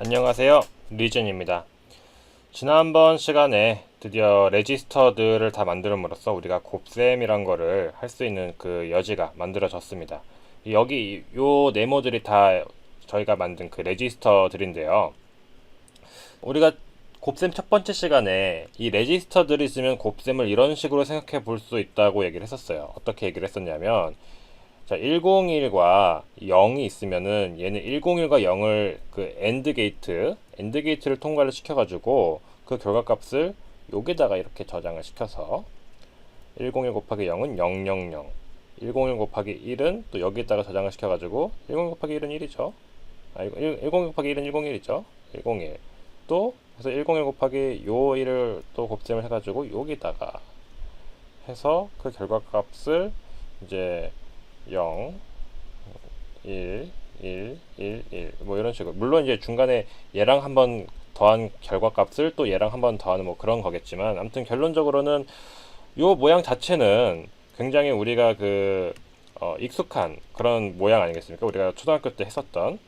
안녕하세요. 리젠입니다. 지난번 시간에 드디어 레지스터들을 다 만들음으로써 우리가 곱셈이란 거를 할 수 있는 그 여지가 만들어졌습니다. 이 여기 요 네모들이 다 저희가 만든 그 레지스터들인데요. 우리가 곱셈 첫 번째 시간에 이 레지스터들이 있으면 곱셈을 이런 식으로 생각해 볼 수 있다고 얘기를 했었어요. 어떻게 얘기를 했었냐면 자, 101과 0이 있으면은 얘는 101과 0을 그 엔드 게이트, 엔드 게이트를 통과를 시켜 가지고 그 결과 값을 여기다가 이렇게 저장을 시켜서 101 곱하기 0은 000, 101 곱하기 1은 또 여기다가 저장을 시켜 가지고 101 곱하기 1은 1이죠. 아, 101 곱하기 1은 101이죠. 101. 또 그래서 101 곱하기 요 1을 또 곱셈을 해 가지고 여기다가 해서 그 결과 값을 이제 0, 1, 1, 1, 1. 뭐 이런 식으로. 물론 이제 중간에 얘랑 한번 더한 결과값을 또 얘랑 한번 더하는 뭐 그런 거겠지만 아무튼 결론적으로는 요 모양 자체는 굉장히 우리가 그 어, 익숙한 그런 모양 아니겠습니까? 우리가 초등학교 때 했었던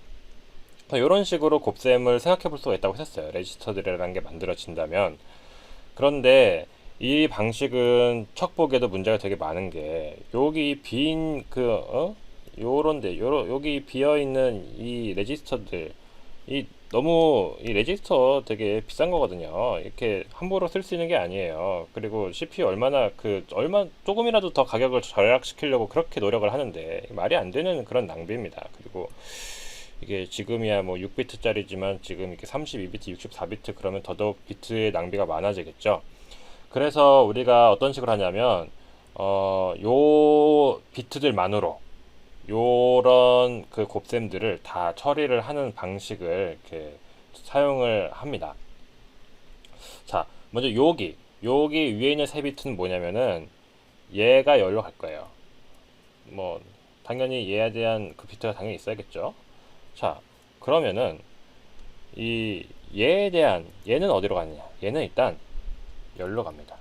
이런 식으로 곱셈을 생각해 볼 수가 있다고 했었어요. 레지스터들이라는 게 만들어진다면. 그런데 이 방식은 척 보기에도 문제가 되게 많은 게 여기 빈 그 어? 요런데 요러 여기 비어 있는 이 레지스터들 이 너무 이 레지스터 되게 비싼 거거든요. 이렇게 함부로 쓸 수 있는 게 아니에요. 그리고 CPU 얼마나 그 얼마 조금이라도 더 가격을 절약시키려고 그렇게 노력을 하는데 말이 안 되는 그런 낭비입니다. 그리고 이게 지금이야 뭐 6비트짜리지만 지금 이렇게 32비트, 64비트 그러면 더더욱 비트의 낭비가 많아지겠죠. 그래서 우리가 어떤 식으로 하냐면 어, 요 비트들만으로 요런 그 곱셈들을 다 처리를 하는 방식을 이렇게 사용을 합니다. 자, 먼저 여기 여기 위에 있는 세 비트는 뭐냐면은 얘가 열로 갈 거예요. 뭐 당연히 얘에 대한 그 비트가 당연히 있어야겠죠. 자, 그러면은 이 얘에 대한 얘는 어디로 가느냐? 얘는 일단 열로 갑니다.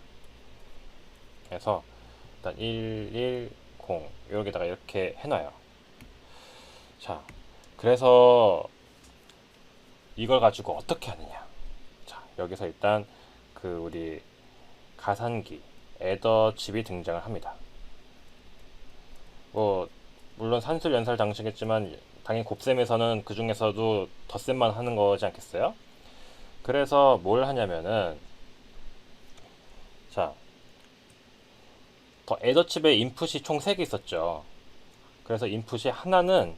그래서 일단 110 여기다가 이렇게 해놔요. 자, 그래서 이걸 가지고 어떻게 하느냐? 자, 여기서 일단 그 우리 가산기 애더 칩이 등장을 합니다. 뭐 물론 산술 연설 장치겠지만 당연히 곱셈에서는 그 중에서도 덧셈만 하는 거지 않겠어요? 그래서 뭘 하냐면은 자, 더 애더칩의 인풋이 총 3개 있었죠. 그래서 인풋이 하나는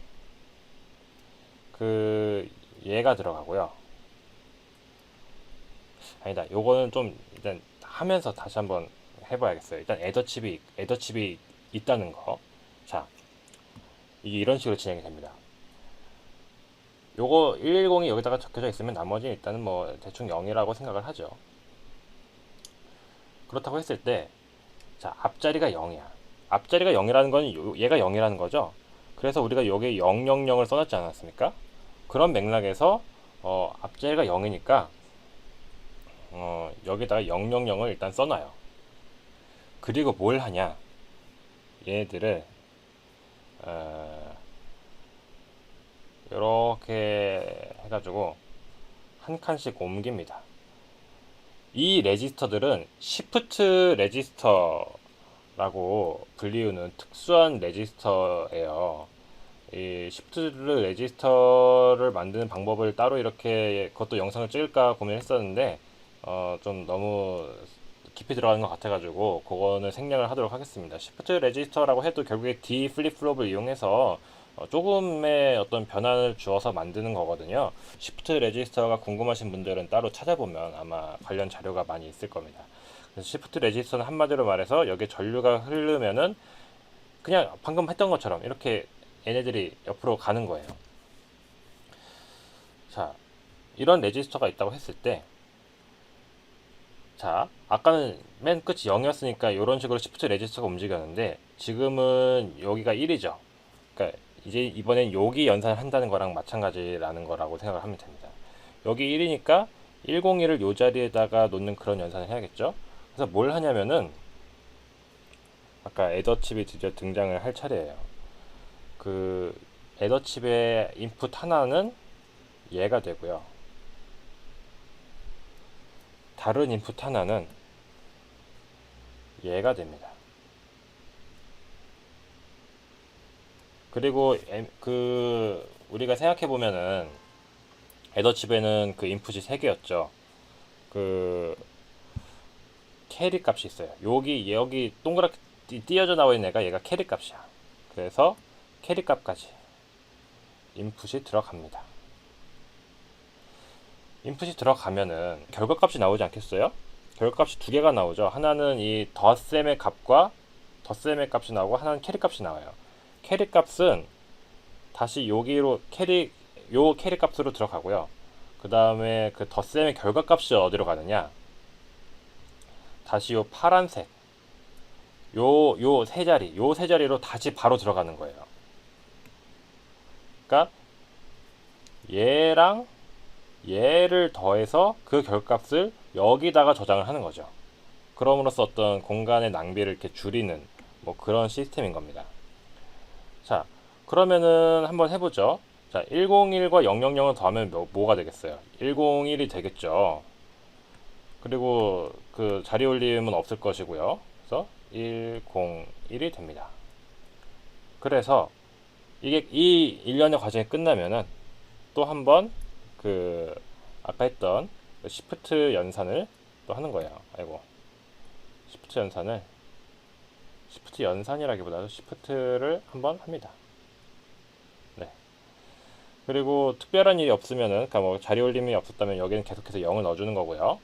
그 얘가 들어가고요. 아니다. 요거는 좀 일단 하면서 다시 한번 해봐야겠어요. 일단 애더칩이 애더칩이 있다는 거. 자, 이게 이런 식으로 진행이 됩니다. 요거 110이 여기다가 적혀져 있으면 나머지는 일단은 뭐 대충 0이라고 생각을 하죠. 그렇다고 했을 때, 자, 앞자리가 0이야. 앞자리가 0이라는 건 요- 얘가 0이라는 거죠. 그래서 우리가 여기에 000을 써놨지 않았습니까? 그런 맥락에서 어, 앞자리가 0이니까 어, 여기다가 000을 일단 써놔요. 그리고 뭘 하냐? 얘들을 어, 이렇게 해가지고 한 칸씩 옮깁니다. 이 레지스터들은 시프트 레지스터라고 불리우는 특수한 레지스터예요. 이 시프트 레지스터를 만드는 방법을 따로 이렇게 그것도 영상을 찍을까 고민했었는데 어, 좀 너무 깊이 들어가는 것 같아가지고 그거는 생략을 하도록 하겠습니다. 시프트 레지스터라고 해도 결국에 D 플립 플롭을 이용해서 어, 조금의 어떤 변화를 주어서 만드는 거거든요. 시프트 레지스터가 궁금하신 분들은 따로 찾아보면 아마 관련 자료가 많이 있을 겁니다. 그래서 시프트 레지스터는 한마디로 말해서 여기에 전류가 흐르면은 그냥 방금 했던 것처럼 이렇게 얘네들이 옆으로 가는 거예요. 자, 이런 레지스터가 있다고 했을 때, 자, 아까는 맨 끝이 0이었으니까 이런 식으로 시프트 레지스터가 움직였는데, 지금은 여기가 1이죠. 그러니까 이제 이번엔 여기 연산을 한다는 거랑 마찬가지라는 거라고 생각을 하면 됩니다. 여기 1이니까 101을 요 자리에다가 놓는 그런 연산을 해야겠죠. 그래서 뭘 하냐면은 아까 에더칩이 드디어 등장을 할 차례예요. 그 에더칩의 인풋 하나는 얘가 되고요. 다른 인풋 하나는 얘가 됩니다. 그리고 엠- 그 우리가 생각해 보면은 에더 칩에는 그 인풋이 세 개였죠. 그 캐리 값이 있어요. 여기 여기 동그랗게 띄- 띄어져 나와 있는 애가 얘가 캐리 값이야. 그래서 캐리 값까지 인풋이 들어갑니다. 인풋이 들어가면은 결과값이 나오지 않겠어요? 결과값이 두 개가 나오죠. 하나는 이 덧셈의 값과 덧셈의 값이 나오고 하나는 캐리 값이 나와요. 캐리 값은 다시 여기로 캐리 요 캐리 값으로 들어가고요. 그 다음에 그 덧셈의 결과 값이 어디로 가느냐? 다시 요 파란색 요 요 세 자리 요 세 자리로 다시 바로 들어가는 거예요. 그러니까 얘랑 얘를 더해서 그 결값을 여기다가 저장을 하는 거죠. 그럼으로써 어떤 공간의 낭비를 이렇게 줄이는 뭐 그런 시스템인 겁니다. 자, 그러면은 한번 해보죠. 자, 101과 000을 더하면 뭐, 뭐가 되겠어요? 101이 되겠죠. 그리고 그 자리 올림은 없을 것이고요. 그래서 101이 됩니다. 그래서 이게 이 일련의 과정이 끝나면은 또 한번 그 아까 했던 그 시프트 연산을 또 하는 거예요. 아이고. 시프트 연산을 시프트 연산이라기보다도 시프트를 한번 합니다. 네. 그리고 특별한 일이 없으면은 그러니까 뭐 자리 올림이 없었다면 여기는 계속해서 0을 넣어 주는 거고요.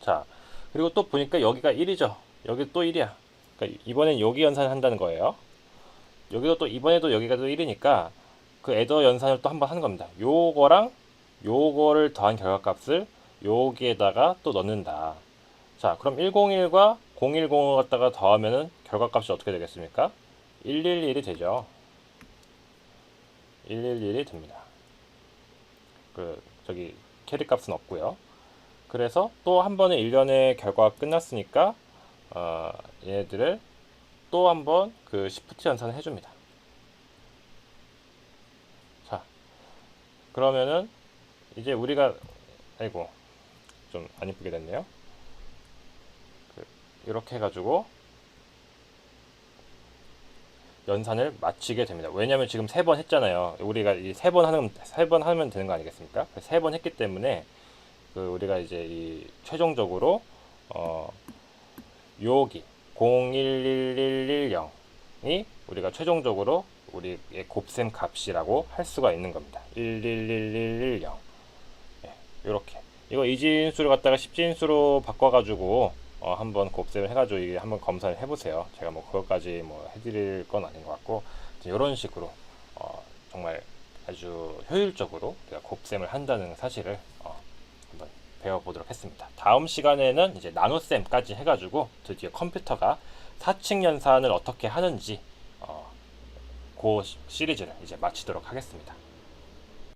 자. 그리고 또 보니까 여기가 1이죠. 여기 또 1이야. 그러니까 이번엔 여기 연산을 한다는 거예요. 여기도 또 이번에도 여기가 또 1이니까 그 에더 연산을 또 한번 하는 겁니다. 요거랑 요거를 더한 결과값을 여기에다가 또 넣는다. 자, 그럼 101과 010을 갖다가 더하면은 결과값이 어떻게 되겠습니까? 111이 되죠. 111이 됩니다. 그 저기 캐리 값은 없고요. 그래서 또 한 번의 일련의 결과가 끝났으니까 어, 얘네들을 또 한 번 그 시프트 연산을 해줍니다. 자, 그러면은 이제 우리가 아이고 좀 안 이쁘게 됐네요. 그, 이렇게 해가지고 연산을 마치게 됩니다. 왜냐하면 지금 세 번 했잖아요. 우리가 이 세 번 하는 세 번 하면 되는 거 아니겠습니까? 세 번 했기 때문에 그 우리가 이제 이 최종적으로 어 여기 011110이 우리가 최종적으로 우리의 곱셈 값이라고 할 수가 있는 겁니다. 111110 네, 이렇게 이거 이진수를 갖다가 십진수로 바꿔가지고 어, 한번 곱셈을 해가지고 이게 한번 검사를 해보세요. 제가 뭐 그것까지 뭐 해드릴 건 아닌 것 같고 이런 식으로 어, 정말 아주 효율적으로 우리가 곱셈을 한다는 사실을 어, 한번 배워보도록 했습니다. 다음 시간에는 이제 나눗셈까지 해가지고 드디어 컴퓨터가 4층 연산을 어떻게 하는지 어, 그 시리즈를 이제 마치도록 하겠습니다.